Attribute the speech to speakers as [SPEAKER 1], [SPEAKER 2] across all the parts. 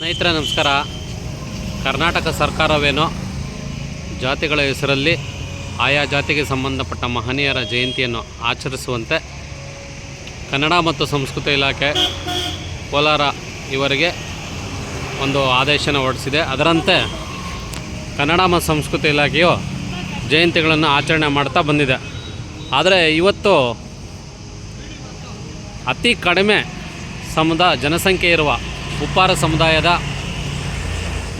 [SPEAKER 1] ಸ್ನೇಹಿತರೆ, ನಮಸ್ಕಾರ. ಕರ್ನಾಟಕ ಸರ್ಕಾರವೇನೋ ಜಾತಿಗಳ ಹೆಸರಲ್ಲಿ ಆಯಾ ಜಾತಿಗೆ ಸಂಬಂಧಪಟ್ಟ ಮಹನೀಯರ ಜಯಂತಿಯನ್ನು ಆಚರಿಸುವಂತೆ ಕನ್ನಡ ಮತ್ತು ಸಂಸ್ಕೃತಿ ಇಲಾಖೆ ಕೋಲಾರ ಇವರಿಗೆ ಒಂದು ಆದೇಶನ ಹೊರಡಿಸಿದೆ. ಅದರಂತೆ ಕನ್ನಡ ಮತ್ತು ಸಂಸ್ಕೃತಿ ಇಲಾಖೆಯು ಜಯಂತಿಗಳನ್ನು ಆಚರಣೆ ಮಾಡ್ತಾ ಬಂದಿದೆ. ಆದರೆ ಇವತ್ತು ಅತಿ ಕಡಿಮೆ ಸಮುದಾಯ ಜನಸಂಖ್ಯೆ ಇರುವ ಉಪ್ಪಾರ ಸಮುದಾಯದ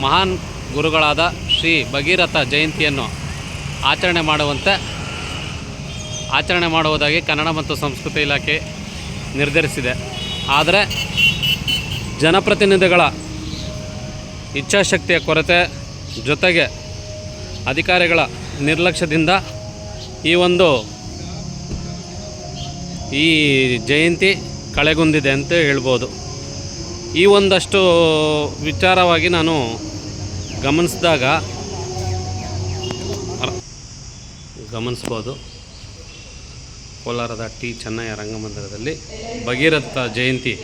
[SPEAKER 1] ಮಹಾನ್ ಗುರುಗಳಾದ ಶ್ರೀ ಭಗೀರಥ ಜಯಂತಿಯನ್ನು ಆಚರಣೆ ಮಾಡುವಂತೆ, ಆಚರಣೆ ಮಾಡುವುದಾಗಿ ಕನ್ನಡ ಮತ್ತು ಸಂಸ್ಕೃತಿ ಇಲಾಖೆ ನಿರ್ಧರಿಸಿದೆ. ಆದರೆ ಜನಪ್ರತಿನಿಧಿಗಳ ಇಚ್ಛಾಶಕ್ತಿಯ ಕೊರತೆ ಜೊತೆಗೆ ಅಧಿಕಾರಿಗಳ ನಿರ್ಲಕ್ಷ್ಯದಿಂದ ಈ ಒಂದು ಈ ಜಯಂತಿ ಕಳೆಗುಂದಿದೆ ಅಂತ ಹೇಳ್ಬೋದು. ಈ ಒಂದಷ್ಟು ವಿಚಾರವಾಗಿ ನಾನು ಗಮನಿಸಿದಾಗ ಗಮನಿಸ್ಬೋದು. ಕೋಲಾರದ ಟಿ ಚೆನ್ನಯ್ಯ ರಂಗಮಂದಿರದಲ್ಲಿ ಭಗೀರಥ ಜಯಂತಿ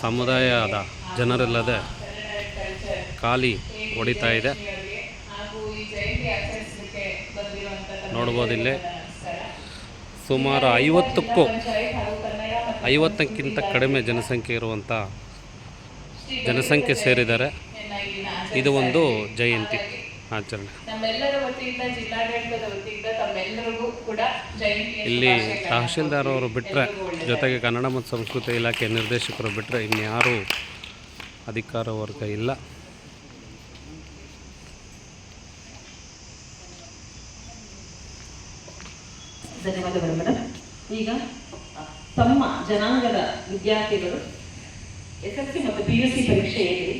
[SPEAKER 1] ಸಮುದಾಯದ ಜನರಿಲ್ಲದೆ ಖಾಲಿ ಹೊಡಿತಾ ಇದೆ. ನೋಡ್ಬೋದು ಇಲ್ಲಿ. ಸುಮಾರು ಐವತ್ತಕ್ಕೂ ಐವತ್ತಕ್ಕಿಂತ ಕಡಿಮೆ ಜನಸಂಖ್ಯೆ ಇರುವಂಥ ಜನಸಂಖ್ಯೆ ಸೇರಿದ್ದಾರೆ. ಇದು ಒಂದು ಜಯಂತಿ ಆಚರಣೆ. ಇಲ್ಲಿ ತಹಶೀಲ್ದಾರ್ ಅವರು ಬಿಟ್ಟರೆ ಜೊತೆಗೆ ಕನ್ನಡ ಮತ್ತು ಸಂಸ್ಕೃತಿ ಇಲಾಖೆ ನಿರ್ದೇಶಕರು ಬಿಟ್ಟರೆ ಇನ್ಯಾರೂ ಅಧಿಕಾರ ವರ್ಗ ಇಲ್ಲ.
[SPEAKER 2] ಧನ್ಯವಾದಗಳು ಮೇಡಮ್ ಈಗ ತಮ್ಮ ಜನಾಂಗದ ವಿದ್ಯಾರ್ಥಿಗಳು ಎಸ್ ಎಲ್ ಸಿ ಮತ್ತು ಪಿ ಯು ಸಿ ಪರೀಕ್ಷೆಯಲ್ಲಿ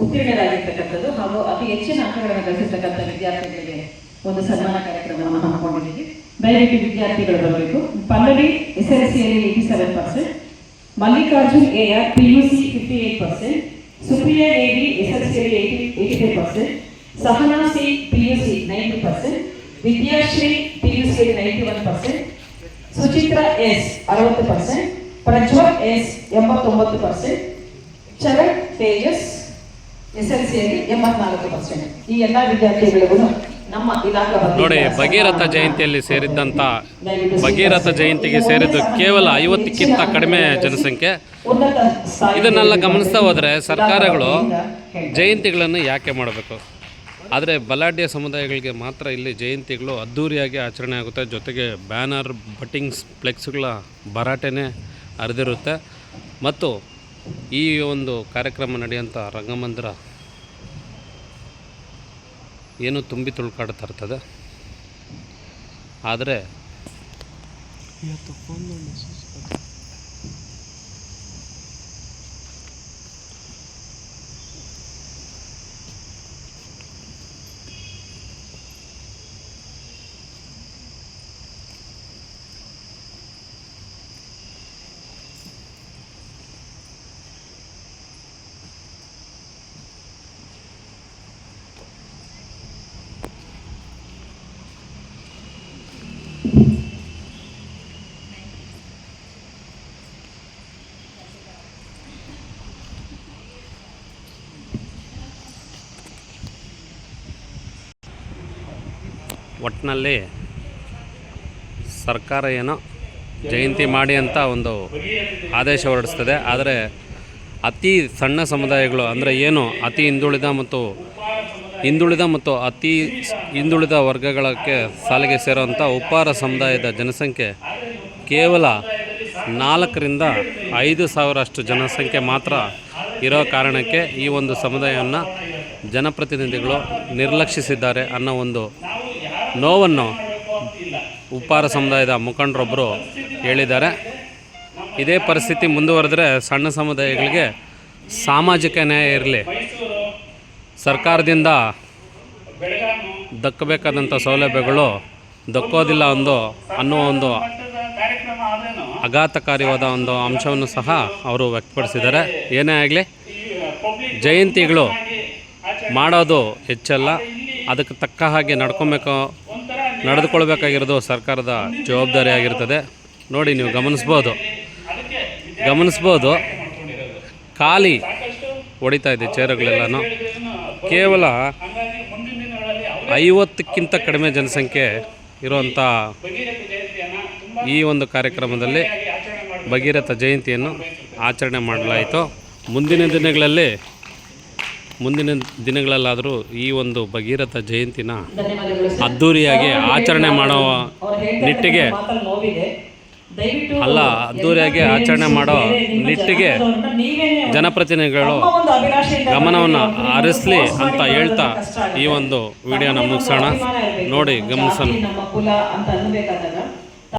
[SPEAKER 2] ಉತ್ತೀರ್ಣರಾಗಿರ್ತಕ್ಕಂಥದ್ದು ಹಾಗೂ ಅತಿ ಹೆಚ್ಚಿನ ಅಂಕಗಳನ್ನು ಗಳಿಸಿರ್ತಕ್ಕಂಥ ವಿದ್ಯಾರ್ಥಿಗಳಿಗೆ ಒಂದು ಸನ್ಮಾನ ಕಾರ್ಯಕ್ರಮವನ್ನು ಹಮ್ಮಿಕೊಂಡಿದ್ದೀವಿ. ದಯವಿಟ್ಟು ವಿದ್ಯಾರ್ಥಿಗಳು ಬರಬೇಕು. ಪಲ್ಲವಿ ಎಸ್ ಎಲ್ ಸಿಯಲ್ಲಿ eighty seven percent Mallikarjun A R P U C fifty eight percent Supriya Devi S L ಸಿಯಲ್ಲಿ eighty eighty five percent Sahana C P U C ninety percent Vidyashree U ಸಿಯಲ್ಲಿ ninety one percent Suchitra S ಅರವತ್ತು percent Prajwal S ಎಂಬತ್ತೊಂಬತ್ತು percent Charan Tejas S L ಸಿಯಲ್ಲಿ ಎಂಬತ್ನಾಲ್ಕು percent ಈ ಎಲ್ಲ ವಿದ್ಯಾರ್ಥಿಗಳಿಗೂ ನಮ್ಮ ಇಲಾಖಾ
[SPEAKER 1] ನೋಡಿ ಭಗೀರಥ ಜಯಂತಿಯಲ್ಲಿ ಸೇರಿದ್ದಂಥ ಭಗೀರಥ ಜಯಂತಿಗೆ ಸೇರಿದ್ದು ಕೇವಲ ಐವತ್ತಕ್ಕಿಂತ ಕಡಿಮೆ ಜನಸಂಖ್ಯೆ. ಇದನ್ನೆಲ್ಲ ಗಮನಿಸ್ತಾ ಹೋದರೆ ಸರ್ಕಾರಗಳು ಜಯಂತಿಗಳನ್ನು ಯಾಕೆ ಮಾಡಬೇಕು? ಆದರೆ ಬಲಾಢ್ಯ ಸಮುದಾಯಗಳಿಗೆ ಮಾತ್ರ ಇಲ್ಲಿ ಜಯಂತಿಗಳು ಅದ್ಧೂರಿಯಾಗಿ ಆಚರಣೆ ಆಗುತ್ತೆ. ಜೊತೆಗೆ ಬ್ಯಾನರ್, ಬಟ್ಟಿಂಗ್ಸ್, ಫ್ಲೆಕ್ಸ್ಗಳ ಭರಾಟೆನೇ ಹರಿದಿರುತ್ತೆ ಮತ್ತು ಈ ಒಂದು ಕಾರ್ಯಕ್ರಮ ನಡೆಯುವಂಥ ರಂಗಮಂದಿರ ಏನು ತುಂಬಿ ತುಳ್ಕಾಡ್ತಾ ಇರ್ತದೆ ಆದರೆ ಒಟ್ಟಿನಲ್ಲಿ ಸರ್ಕಾರ ಏನೋ ಜಯಂತಿ ಮಾಡಿ ಅಂತ ಒಂದು ಆದೇಶ ಹೊರಡಿಸ್ತದೆ. ಆದರೆ ಅತಿ ಸಣ್ಣ ಸಮುದಾಯಗಳು ಅಂದರೆ ಏನು? ಅತಿ ಹಿಂದುಳಿದ ಮತ್ತು ಹಿಂದುಳಿದ ಮತ್ತು ಅತಿ ಹಿಂದುಳಿದ ವರ್ಗಗಳಕ್ಕೆ ಸಾಲಿಗೆ ಸೇರುವಂಥ ಉಪ್ಪಾರ ಸಮುದಾಯದ ಜನಸಂಖ್ಯೆ ಕೇವಲ ನಾಲ್ಕರಿಂದ ಐದು ಸಾವಿರಷ್ಟು ಜನಸಂಖ್ಯೆ ಮಾತ್ರ ಇರೋ ಕಾರಣಕ್ಕೆ ಈ ಒಂದು ಸಮುದಾಯವನ್ನು ಜನಪ್ರತಿನಿಧಿಗಳು ನಿರ್ಲಕ್ಷಿಸಿದ್ದಾರೆ ಅನ್ನೋ ಒಂದು ನೋವನ್ನು ಉಪ್ಪಾರ ಸಮುದಾಯದ ಮುಖಂಡರೊಬ್ಬರು ಹೇಳಿದ್ದಾರೆ. ಇದೇ ಪರಿಸ್ಥಿತಿ ಮುಂದುವರೆದ್ರೆ ಸಣ್ಣ ಸಮುದಾಯಗಳಿಗೆ ಸಾಮಾಜಿಕ ನ್ಯಾಯ ಇರಲಿ. ಸರ್ಕಾರದಿಂದ ದಕ್ಕಬೇಕಾದಂಥ ಸೌಲಭ್ಯಗಳು ದಕ್ಕೋದಿಲ್ಲ ಒಂದು ಅನ್ನೋ ಒಂದು ಆಘಾತಕಾರಿಯಾದ ಒಂದು ಅಂಶವನ್ನು ಸಹ ಅವರು ವ್ಯಕ್ತಪಡಿಸಿದ್ದಾರೆ. ಏನೇ ಆಗಲಿ, ಜಯಂತಿಗಳು ಮಾಡೋದು ಹೆಚ್ಚಲ್ಲ. ಅದಕ್ಕೆ ತಕ್ಕ ಹಾಗೆ ನಡ್ಕೊಬೇಕು ನಡೆದುಕೊಳ್ಬೇಕಾಗಿರೋದು ಸರ್ಕಾರದ ಜವಾಬ್ದಾರಿ ಆಗಿರ್ತದೆ. ನೋಡಿ ನೀವು ಗಮನಿಸ್ಬೋದು. ಗಮನಿಸ್ಬೋದು. ಖಾಲಿ ಹೊಡಿತಾ ಇದೆ ಚೇರುಗಳೆಲ್ಲನೂ. ಕೇವಲ ಐವತ್ತಕ್ಕಿಂತ ಕಡಿಮೆ ಜನಸಂಖ್ಯೆ ಇರುವಂಥ ಈ ಒಂದು ಕಾರ್ಯಕ್ರಮದಲ್ಲಿ ಭಗೀರಥ ಜಯಂತಿಯನ್ನು ಆಚರಣೆ ಮಾಡಲಾಯಿತು. ಮುಂದಿನ ದಿನಗಳಲ್ಲಿ ಮುಂದಿನ ದಿನಗಳಲ್ಲಾದರೂ ಈ ಒಂದು ಭಗೀರಥ ಜಯಂತಿನ ಅದ್ಧೂರಿಯಾಗಿ ಆಚರಣೆ
[SPEAKER 2] ಮಾಡೋ
[SPEAKER 1] ನಿಟ್ಟಿಗೆ ಅಲ್ಲ, ಅದ್ಧೂರಿಯಾಗಿ ಆಚರಣೆ ಮಾಡೋ ನಿಟ್ಟಿಗೆ ಜನಪ್ರತಿನಿಧಿಗಳು ಗಮನವನ್ನು ಹರಿಸಲಿ ಅಂತ ಹೇಳ್ತಾ ಈ ಒಂದು ವಿಡಿಯೋನ ಮುಗಿಸೋಣ. ನೋಡಿ ಗಮನಿಸೋಣ.